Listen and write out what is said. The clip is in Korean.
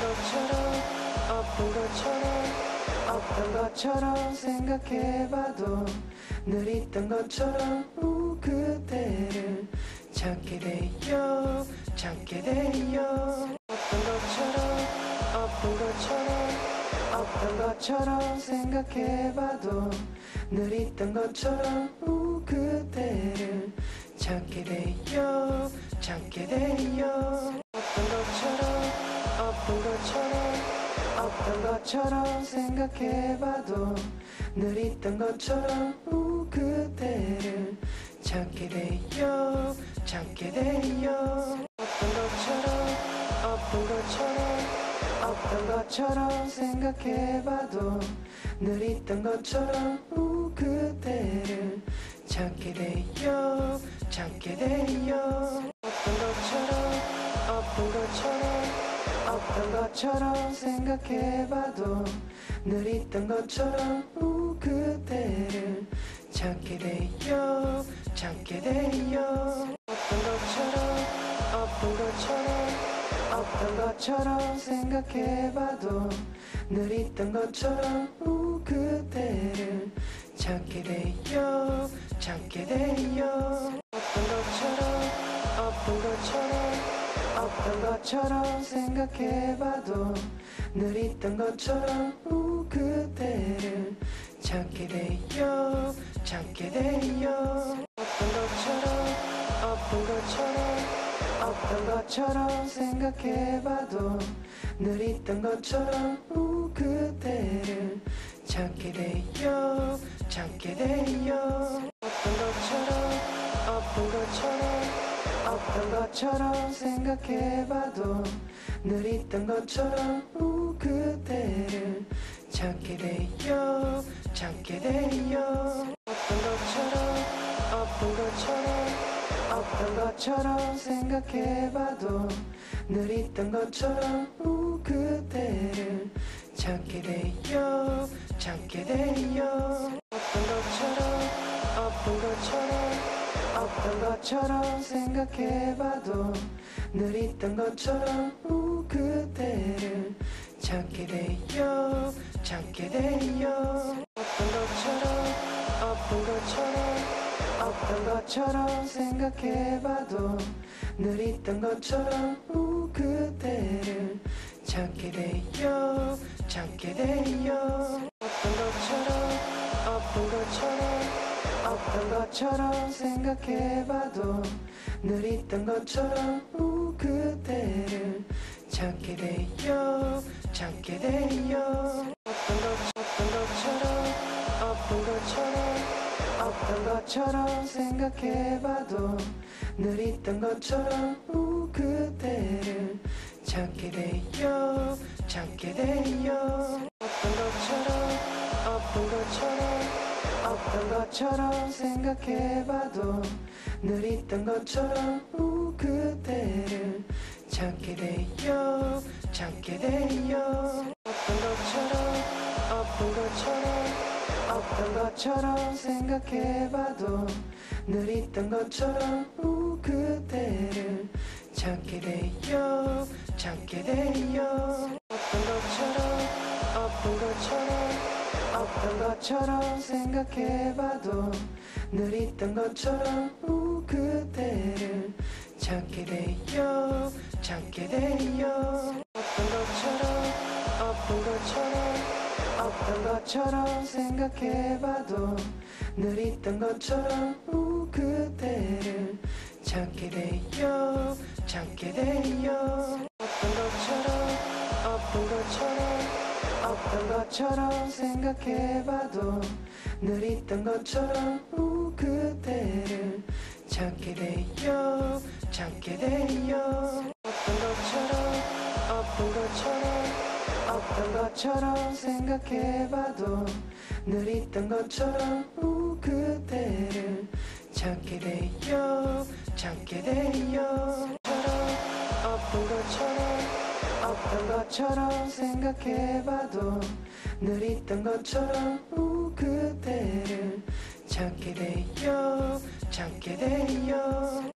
것처럼 없던 것처럼 없던 것처럼 생각해봐도 늘 있던 것처럼 우 그대를 찾게 돼요 찾게 돼요. 없던 것처럼 없던 것처럼 없던 것처럼 생각해봐도 늘 있던 것처럼 우 그대를 찾게 돼요 찾게 돼요 없던 것처럼 생각해봐도 늘 있던 것처럼 우 그대를 찾게 돼요 찾게 돼요. 없던 것처럼 없던 것처럼 없던 것처럼 생각해봐도 늘 있던 것처럼 우 그대를 찾게 돼요 찾게 돼요 없던 것처럼 생각해봐도 늘 있던 것처럼 우 그대를 찾게 돼요 찾게 돼요. 없던 것처럼 없던 것처럼 없던 것처럼 생각해봐도 늘 있던 것처럼 우 그대를 찾게 돼요 찾게 돼요. 없던 것처럼 없던 것처럼 없던 것처럼 생각해봐도 늘 있던 것처럼 우 그대를 찾게 돼요 찾게 돼요. 없던 것처럼 없던 것처럼 없던 것처럼 생각해봐도 늘 있던 것처럼 우 그대를 찾게 돼요 찾게 돼요. 없던 것처럼 없던 것처럼 없던 것처럼 생각해봐도 늘 있던 것처럼 우 그대를 찾게 돼요 찾게 돼요. 없던 것처럼 없던 것처럼 없던 것처럼 생각해봐도 늘 있던 것처럼 우 그대를 찾게 돼요 찾게 돼요. 없던 것처럼 없던 것처럼 없던 것처럼 생각해봐도 늘 있던 것처럼 우 그대를 찾게 돼요 찾게 돼요. 없던 것처럼 없던 것처럼 없던 것처럼 생각해봐도 늘 있던 것처럼 우 그대를 찾게 돼요 찾게 돼요. 없던 것처럼 없던 것처럼 없던 것처럼 생각해봐도 늘 있던 것처럼 우 그대를 찾게 돼요 찾게 돼요. 없던 것 없던 것처럼 없던 것처럼 없던 것처럼 생각해봐도 늘 있던 것처럼 우 그대를 찾게 돼요 찾게 돼요. 없던 것처럼 없던 것처럼 없던 것처럼 생각해봐도 늘 있던 것처럼 우 그대를 찾게 돼요. 찾게 돼요. 없던 것처럼 없던 것처럼 없던 것처럼 생각해봐도 늘 있던 것처럼 우 그대를 찾게 돼요. 찾게 돼요. 없던 것처럼 없던 것처럼 없던 것처럼 생각해봐도 늘 있던 것처럼 우 그대를 찾게 돼요 찾게 돼요. 없던 것처럼 없던 것처럼 없던 것처럼 생각해봐도 늘 있던 것처럼 우 그대를 찾게 돼요 찾게 돼요. 없던 것처럼 없던 것처럼 없던 것처럼 생각해봐도 늘 있던 것처럼 우 그대를 찾게 돼요 찾게 돼요. 없던 것처럼 없던 것처럼 없던 것처럼 생각해봐도 늘 있던 것처럼 우 그대를 찾게 돼요 찾게 돼요. 없던 것처럼 없던 것처럼 생각해봐도 늘 있던 것처럼 우 그대를 찾게 돼요. 찾게 돼요